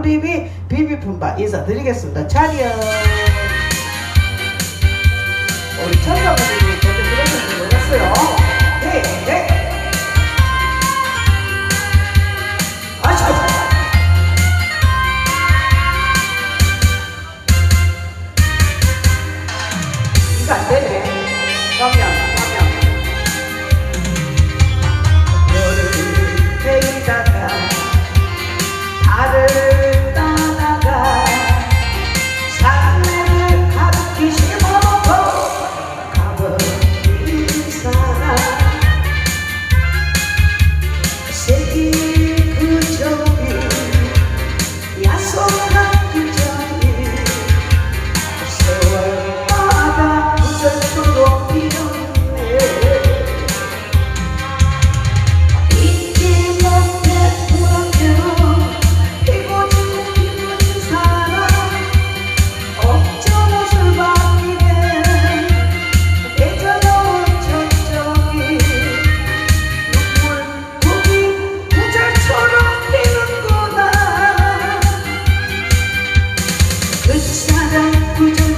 왕비비 비비품바 인사드리겠습니다. 차려 우리 청자분들이 저도 그런 줄 몰랐어요. 네, 네. 그 사랑 부족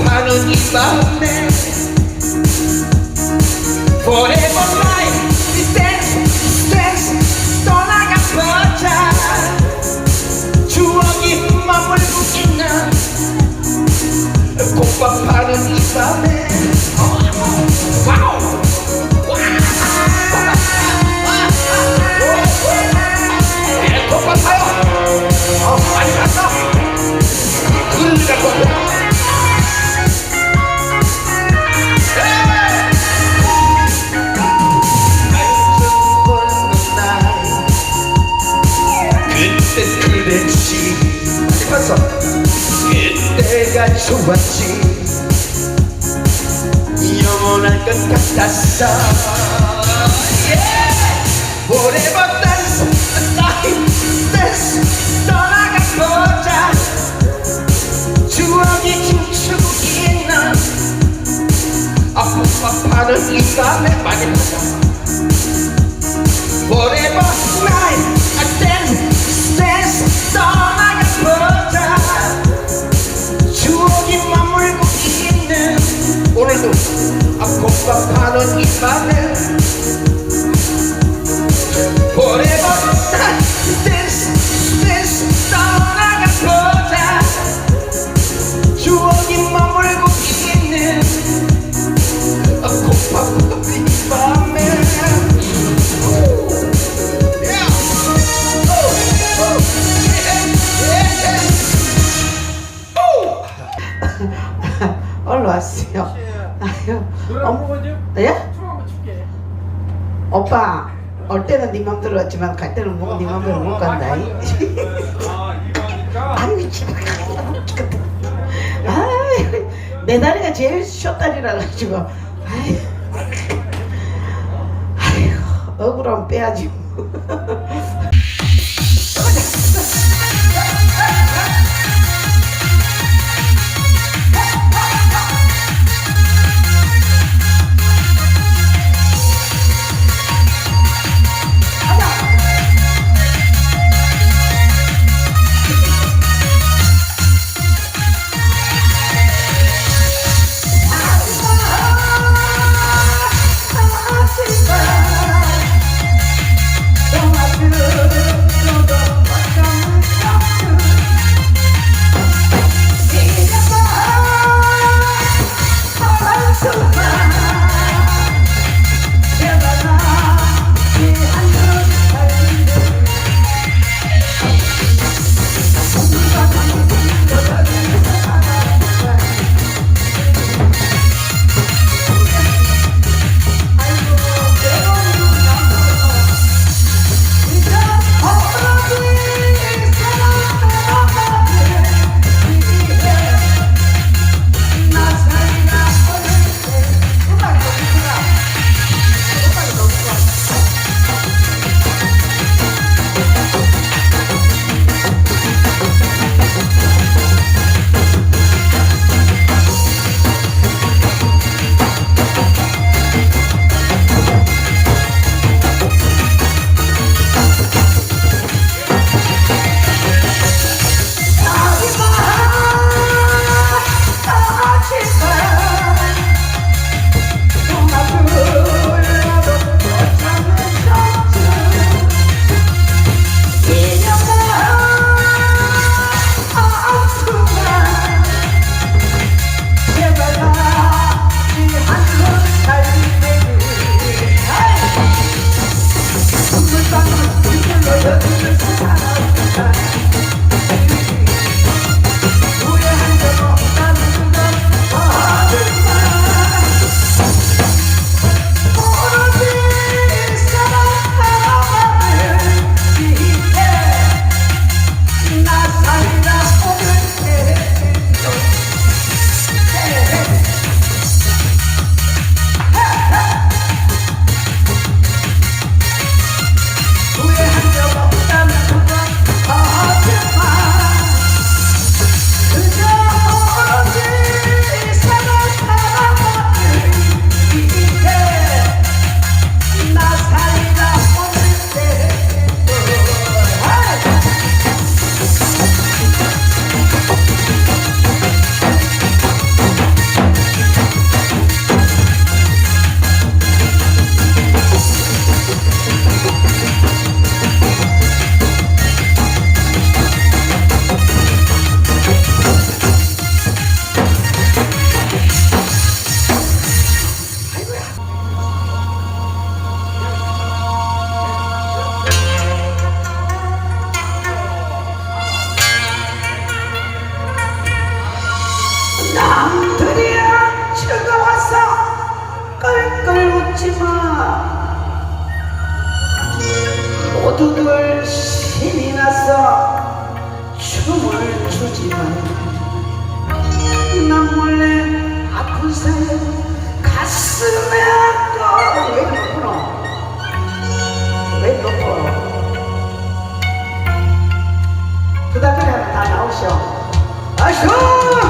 하는 이 밤에 Forever life 스트레스 스트레스 떠나가 버자 추억이 마음을 부끼나? 꽃밥 하는 이 밤에. 와우! 영원할 것 같았어 Forever dance, life dance 떠나가 보자 추억이 춤추고 있는 아프파파는 이 밤에 많이 갔어 Forever night 아프파 부르거든요? 예? 춤 한번 출게. 오빠, 올 때는 네 맘대로 왔지만 갈 때는 뭐, 네 맘대로 못 간다. 아, 이거니까. 아유, 진짜 죽겠다. 아유, 내 다리가 제일 쇼다리라 가지고. 아유, 아유, 억울하면 빼야지. 남들이야 즐거웠어. 끌끌 웃지마. 모두들 신이 나서 춤을 추지만 난 몰래 아픈 사이 가슴에 아까 왜 높으노 왜 높어 부담을 하면 다 나오셔 아쇼!